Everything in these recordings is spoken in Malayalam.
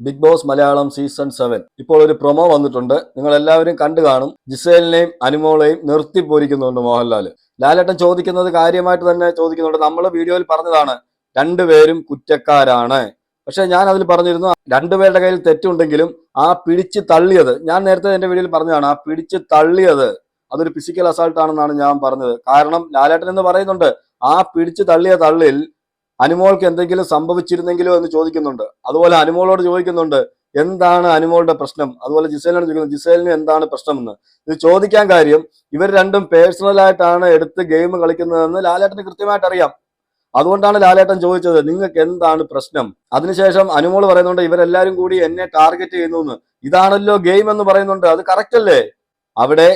Big Boss Malayalam season seven. ഇപ്പോൾ ഒരു പ്രൊമോ വന്നിട്ടുണ്ട്. നിങ്ങൾ എല്ലാവരും കണ്ടു കാണും. ജിസേലിനെയും അനുമോളെയും നിർത്തി പോരിക്കുന്നുണ്ട് മോഹൻലാൽ ലാലേട്ടൻ ചോദിക്കുന്നത് കാര്യമായിട്ട് തന്നെ ചോദിക്കുന്നുണ്ട്. നമ്മൾ വീഡിയോയിൽ പറഞ്ഞതാണ് രണ്ടുപേരും കുറ്റക്കാരാണ്. പക്ഷെ ഞാൻ അതിൽ പറഞ്ഞിരുന്നു രണ്ടുപേരുടെ കയ്യിൽ തെറ്റുണ്ടെങ്കിലും ആ പിടിച്ച് തള്ളിയത് ഞാൻ നേരത്തെ എന്റെ വീഡിയോയിൽ പറഞ്ഞതാണ് ആ പിടിച്ച് തള്ളിയത് അതൊരു ഫിസിക്കൽ അസാൾട്ട് ആണെന്നാണ് ഞാൻ പറഞ്ഞത്. കാരണം ലാലേട്ടൻ എന്ന് പറയുന്നുണ്ട് ആ പിടിച്ച് തള്ളിയ തള്ളിൽ അനുമോൾക്ക് എന്തെങ്കിലും സംഭവിച്ചിരുന്നെങ്കിലോ എന്ന് ചോദിക്കുന്നുണ്ട്. അതുപോലെ അനുമോളോട് ചോദിക്കുന്നുണ്ട് എന്താണ് അനുമോളുടെ പ്രശ്നം? അതുപോലെ ജിസേലിനോട് ചോദിക്കുന്നത് ജിസേലിന് എന്താണ് പ്രശ്നമെന്ന്? ഇത് ചോദിക്കാൻ കാര്യം ഇവർ രണ്ടും പേഴ്സണലായിട്ടാണ് എടുത്ത് ഗെയിം കളിക്കുന്നതെന്ന് ലാലേട്ടന് കൃത്യമായിട്ട് അറിയാം. അതുകൊണ്ടാണ് ലാലേട്ടൻ ചോദിച്ചത് നിങ്ങൾക്ക് എന്താണ് പ്രശ്നം? അതിനുശേഷം അനുമോൾ പറയുന്നുണ്ട് ഇവരെല്ലാരും കൂടി എന്നെ ടാർഗറ്റ് ചെയ്യുന്നു എന്ന് ഇതാണല്ലോ ഗെയിം എന്ന് പറയുന്നുണ്ട്. അത് കറക്റ്റ് അല്ലേ? അവിടെ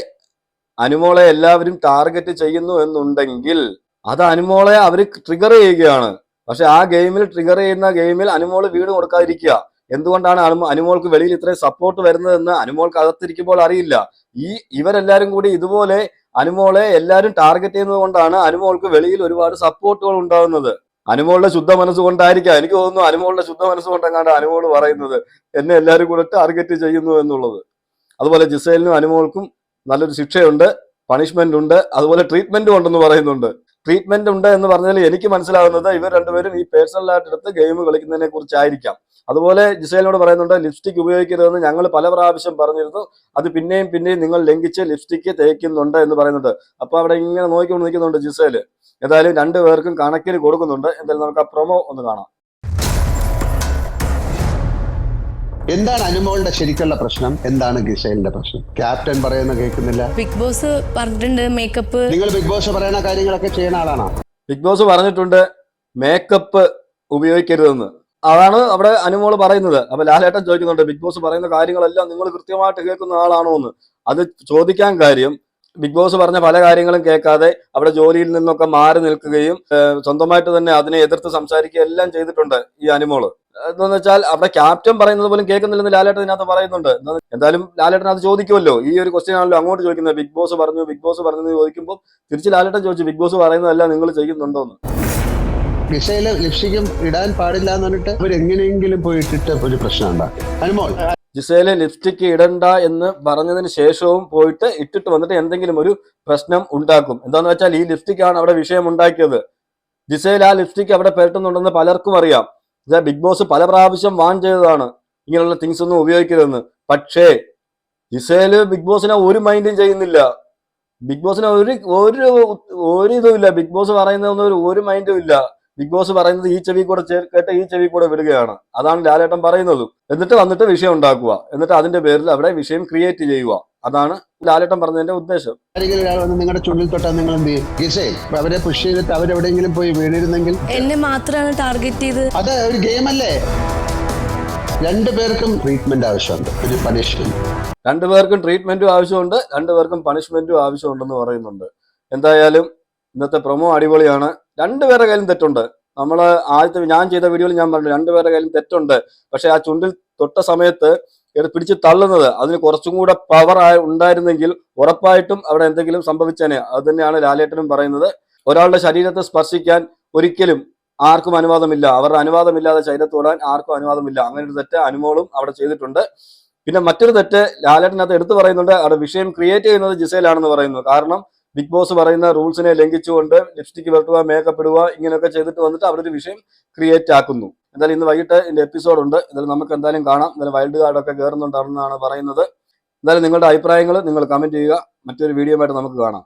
അനുമോളെ എല്ലാവരും ടാർഗറ്റ് ചെയ്യുന്നു എന്നുണ്ടെങ്കിൽ അത് അനുമോളെ അവർ ട്രിഗർ ചെയ്യുകയാണ്. പക്ഷെ ആ ഗെയിമിൽ ട്രിഗർ ചെയ്യുന്ന ഗെയിമിൽ അനുമോൾ വീട് കൊടുക്കാതിരിക്കുക എന്തുകൊണ്ടാണ് അനു അനുമോൾക്ക് വെളിയിൽ ഇത്രയും സപ്പോർട്ട് വരുന്നതെന്ന് അനുമോൾക്ക് അകത്തിരിക്കുമ്പോൾ അറിയില്ല. ഈ ഇവരെല്ലാരും കൂടി ഇതുപോലെ അനുമോളെ എല്ലാരും ടാർഗറ്റ് ചെയ്യുന്നത് കൊണ്ടാണ് അനുമോൾക്ക് വെളിയിൽ ഒരുപാട് സപ്പോർട്ടുകൾ ഉണ്ടാകുന്നത്. അനുമോളുടെ ശുദ്ധ മനസ്സ് കൊണ്ടായിരിക്കാം. എനിക്ക് തോന്നുന്നു അനുമോളുടെ ശുദ്ധ മനസ്സ് കൊണ്ടെങ്ങാണ്ട് അനുമോൾ പറയുന്നത് എന്നെ എല്ലാവരും കൂടെ ടാർഗറ്റ് ചെയ്യുന്നു എന്നുള്ളത്. അതുപോലെ ജിസേലിനും അനുമോൾക്കും നല്ലൊരു ശിക്ഷയുണ്ട് പണിഷ്മെന്റ് ഉണ്ട് അതുപോലെ ട്രീറ്റ്മെന്റും ഉണ്ടെന്ന് പറയുന്നുണ്ട്. ട്രീറ്റ്മെന്റ് ഉണ്ട് എന്ന് പറഞ്ഞാൽ എനിക്ക് മനസ്സിലാവുന്നത് ഇവർ രണ്ടുപേരും ഈ പേഴ്സണലായിട്ട് എടുത്ത് ഗെയിം കളിക്കുന്നതിനെ കുറിച്ചായിരിക്കാം. അതുപോലെ ജിസേലിനോട് പറയുന്നുണ്ട് ലിപ്സ്റ്റിക് ഉപയോഗിക്കരുതെന്ന് ഞങ്ങൾ പല പ്രാവശ്യം പറഞ്ഞിരുന്നു. അത് പിന്നെയും പിന്നെയും നിങ്ങൾ ലംഘിച്ച് ലിപ്സ്റ്റിക്ക് തേക്കുന്നുണ്ട് എന്ന് പറയുന്നുണ്ട്. അപ്പൊ അവിടെ ഇങ്ങനെ നോക്കിക്കൊണ്ട് നിൽക്കുന്നുണ്ട് ജിസേൽ. ഏതായാലും രണ്ടുപേർക്കും കണക്കിന് കൊടുക്കുന്നുണ്ട്. എന്തായാലും നമുക്ക് ആ പ്രൊമോ ഒന്ന് കാണാം. എന്താണ് അനുമോളുടെ ശരിക്കുള്ള പ്രശ്നം? എന്താണ് ഗിസൈലിന്റെ പ്രശ്നം? ക്യാപ്റ്റൻ പറയുന്ന കേൾക്കുന്നില്ല. ബിഗ് ബോസ് പറഞ്ഞിട്ടുണ്ട് മേക്കപ്പ്. നിങ്ങൾ ബിഗ് ബോസ് പറയുന്ന കാര്യങ്ങളൊക്കെ ചെയ്യുന്ന ആളാണോ? ബിഗ് ബോസ് പറഞ്ഞിട്ടുണ്ട് മേക്കപ്പ് ഉപയോഗിക്കരുതെന്ന്. അതാണ് അവിടെ അനുമോൾ പറയുന്നത്. അപ്പൊ ലാലേട്ടൻ ചോദിക്കുന്നുണ്ട് ബിഗ് ബോസ് പറയുന്ന കാര്യങ്ങളെല്ലാം നിങ്ങൾ കൃത്യമായിട്ട് കേൾക്കുന്ന ആളാണോ എന്ന്? അത് ചോദിക്കാൻ കാര്യം ബിഗ് ബോസ് പറഞ്ഞ പല കാര്യങ്ങളും കേൾക്കാതെ അവിടെ ജോലിയിൽ നിന്നൊക്കെ മാറി നിൽക്കുകയും സ്വന്തമായിട്ട് തന്നെ അതിനെ എതിർത്ത് സംസാരിക്കുകയും എല്ലാം ചെയ്തിട്ടുണ്ട് ഈ അനുമോൾ. എന്താന്ന് വെച്ചാൽ അവിടെ ക്യാപ്റ്റൻ പറയുന്നത് പോലും കേൾക്കുന്നില്ലെന്ന് ലാലേട്ടൻ ഇതിനകത്ത് പറയുന്നുണ്ട്. എന്തായാലും ലാലേട്ടൻ അത് ചോദിക്കുമല്ലോ. ഈ ഒരു ക്വസ്റ്റ്യൻ ആണല്ലോ അങ്ങോട്ട് ചോദിക്കുന്നത്. ബിഗ് ബോസ് പറഞ്ഞു ബിഗ് ബോസ് പറഞ്ഞു എന്ന് ചോദിക്കുമ്പോൾ തിരിച്ച് ലാലേട്ടൻ ചോദിച്ചു ബിഗ് ബോസ് പറയുന്നതല്ല നിങ്ങൾ ചെയ്യുന്നുണ്ടോ എന്ന് വിഷയിൽ ലിപ്സ്റ്റിക്കും ഇടാൻ പാടില്ല എന്ന് പറഞ്ഞിട്ട് അവർ എങ്ങനെയെങ്കിലും പോയി ഒരു പ്രശ്നം ഉണ്ടാക്കി. അനുമോൾ. ജിസേൽ ലിപ്സ്റ്റിക് ഇടണ്ട എന്ന് പറഞ്ഞതിന് ശേഷവും പോയിട്ട് ഇട്ടിട്ട് വന്നിട്ട് എന്തെങ്കിലും ഒരു പ്രശ്നം ഉണ്ടാക്കും. എന്താന്ന് വെച്ചാൽ ഈ ലിപ്സ്റ്റിക് ആണ് അവിടെ വിഷയം ഉണ്ടാക്കിയത്. ജിസയിൽ ആ ലിപ്സ്റ്റിക് അവിടെ പെരട്ടുന്നുണ്ടെന്ന് പലർക്കും അറിയാം. ഇത് ബിഗ് ബോസ് പല പ്രാവശ്യം വാൺ ചെയ്തതാണ്. ഇങ്ങനെയുള്ള തിങ്സ് ഒന്നും ഉപയോഗിക്കരുതെന്ന്. പക്ഷേ ജിസേൽ ബിഗ് ബോസിനെ ഒരു മൈൻഡും ചെയ്യുന്നില്ല. ബിഗ് ബോസിന് ഒരു ഒരു ഒരു ഇതും ഇല്ല. ബിഗ് ബോസ് പറയുന്നതൊന്നും ഒരു ഒരു മൈൻഡും ഇല്ല. ബിഗ് ബോസ് പറയുന്നത് ഈ ചെവി കൂടെ ചേർക്കട്ടെ കേട്ട് ഈ ചെവി കൂടെ വിടുകയാണ്. അതാണ് ലാലേട്ടൻ പറയുന്നത്. എന്നിട്ട് വന്നിട്ട് വിഷയം ഉണ്ടാക്കുക. എന്നിട്ട് അതിന്റെ പേരിൽ അവിടെ വിഷയം ക്രിയേറ്റ് ചെയ്യുക. അതാണ് ലാലേട്ടൻ പറഞ്ഞതിന്റെ ഉദ്ദേശം. ആരെങ്കിലും ഒരാൾ വന്ന് നിങ്ങളുടെ ചുണ്ടിൽ തൊട്ടാൽ നിങ്ങൾ എന്ത് ചെയ്യും? അവരെ പുഷ് ചെയ്തിട്ട് അവരെവിടെയെങ്കിലും പോയി വീണിരുന്നെങ്കിൽ? എന്നെ മാത്രമാണ് ടാർഗറ്റ് ചെയ്ത് അത് ഒരു ഗെയിം അല്ലേ രണ്ടു പേർക്കും ട്രീറ്റ്മെന്റ് ആവശ്യമുണ്ട്. ഒരു പണിഷ്മെന്റ് രണ്ടുപേർക്കും ട്രീറ്റ്മെന്റും ആവശ്യമുണ്ട് രണ്ടുപേർക്കും പണിഷ്മെന്റും ആവശ്യമുണ്ടെന്ന് പറയുന്നുണ്ട്. എന്തായാലും ഇന്നത്തെ പ്രൊമോ അടിപൊളിയാണ്. രണ്ടുപേരുടെ കയ്യിലും തെറ്റുണ്ട്. നമ്മൾ ആദ്യത്തെ ഞാൻ ചെയ്ത വീഡിയോയിൽ ഞാൻ പറഞ്ഞു രണ്ടുപേരുടെ കയ്യിലും തെറ്റുണ്ട്. പക്ഷെ ആ ചുണ്ടിൽ തൊട്ട സമയത്ത് പിടിച്ച് തള്ളുന്നത്. അതിന് കുറച്ചും കൂടെ പവർ ഉണ്ടായിരുന്നെങ്കിൽ ഉറപ്പായിട്ടും അവിടെ എന്തെങ്കിലും സംഭവിച്ചേനെ. അത് തന്നെയാണ് ലാലേട്ടനും പറയുന്നത്. ഒരാളുടെ ശരീരത്തെ സ്പർശിക്കാൻ ഒരിക്കലും ആർക്കും അനുവാദമില്ല. അവരുടെ അനുവാദമില്ലാതെ ശരീരത്ത് തൊടാൻ ആർക്കും അനുവാദമില്ല. അങ്ങനെ ഒരു തെറ്റ് അനുമോളും അവിടെ ചെയ്തിട്ടുണ്ട്. പിന്നെ മറ്റൊരു തെറ്റ് ലാലേട്ടനകത്ത് എടുത്തു പറയുന്നുണ്ട്. അവിടെ വിഷയം ക്രിയേറ്റ് ചെയ്യുന്നത് ജിസയിലാണെന്ന് പറയുന്നു. കാരണം ബിഗ് ബോസ് പറയുന്ന റൂൾസിനെ ലംഘിച്ചുകൊണ്ട് ലിപ്സ്റ്റിക് വെട്ടുക മേക്കപ്പ് ഇടുക ഇങ്ങനെയൊക്കെ ചെയ്തിട്ട് വന്നിട്ട് അവരൊരു വിഷയം ക്രിയേറ്റ് ആക്കുന്നു. എന്തായാലും ഇന്ന് വൈകിട്ട് ഇതിന്റെ എപ്പിസോഡ് ഉണ്ട്. എന്തായാലും നമുക്ക് എന്തായാലും കാണാം. എന്തായാലും വൈൽഡ് കാർഡൊക്കെ കയറുന്നുണ്ടാണെന്നാണ് പറയുന്നത്. എന്തായാലും നിങ്ങളുടെ അഭിപ്രായങ്ങൾ നിങ്ങൾ കമന്റ് ചെയ്യുക. മറ്റൊരു വീഡിയോ ആയിട്ട് നമുക്ക് കാണാം.